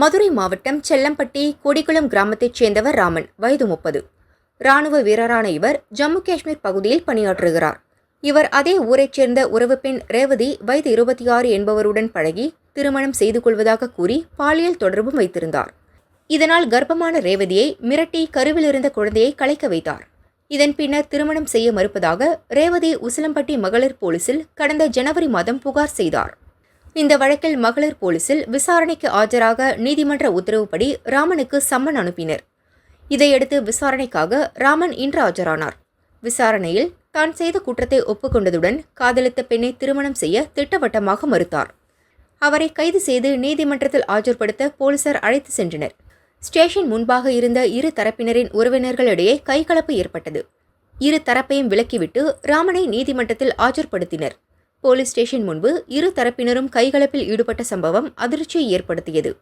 மதுரை மாவட்டம் செல்லம்பட்டி கொடிக்குளம் கிராமத்தைச் சேர்ந்தவர் ராமன் வயது முப்பது. ராணுவ வீரரான இவர் ஜம்மு காஷ்மீர் பகுதியில் பணியாற்றுகிறார். இவர் அதே ஊரைச் சேர்ந்த உறவு பெண் ரேவதி வயது இருபத்தி ஆறு என்பவருடன் பழகி திருமணம் செய்து கொள்வதாக கூறி பாலியல் தொடர்பும் வைத்திருந்தார். இதனால் கர்ப்பமான ரேவதியை மிரட்டி கருவிலிருந்த குழந்தையை கலைக்க வைத்தார். இதன் பின்னர் திருமணம் செய்ய மறுப்பதாக ரேவதி உசிலம்பட்டி மகளிர் போலீசில் கடந்த ஜனவரி மாதம் புகார் செய்தார். இந்த வழக்கில் மகளிர் போலீசில் விசாரணைக்கு ஆஜராக நீதிமன்ற உத்தரவுப்படி ராமனுக்கு சம்மன் அனுப்பினர். இதையடுத்து விசாரணைக்காக ராமன் இன்று ஆஜரானார். விசாரணையில் தான் செய்த குற்றத்தை ஒப்புக்கொண்டதுடன் காதலித்த பெண்ணை திருமணம் செய்ய திட்டவட்டமாக மறுத்தார். அவரை கைது செய்து நீதிமன்றத்தில் ஆஜர்படுத்த போலீசார் அழைத்து சென்றனர். ஸ்டேஷன் முன்பாக இருந்த இரு தரப்பினரின் உறவினர்களிடையே கைகலப்பு ஏற்பட்டது. இரு தரப்பையும் விலக்கிவிட்டு ராமனை நீதிமன்றத்தில் ஆஜர்படுத்தினர். போலீஸ் ஸ்டேஷன் முன்பு இரு தரப்பினரும் கைகலப்பில் ஈடுபட்ட சம்பவம் அதிர்ச்சியை ஏற்படுத்தியது.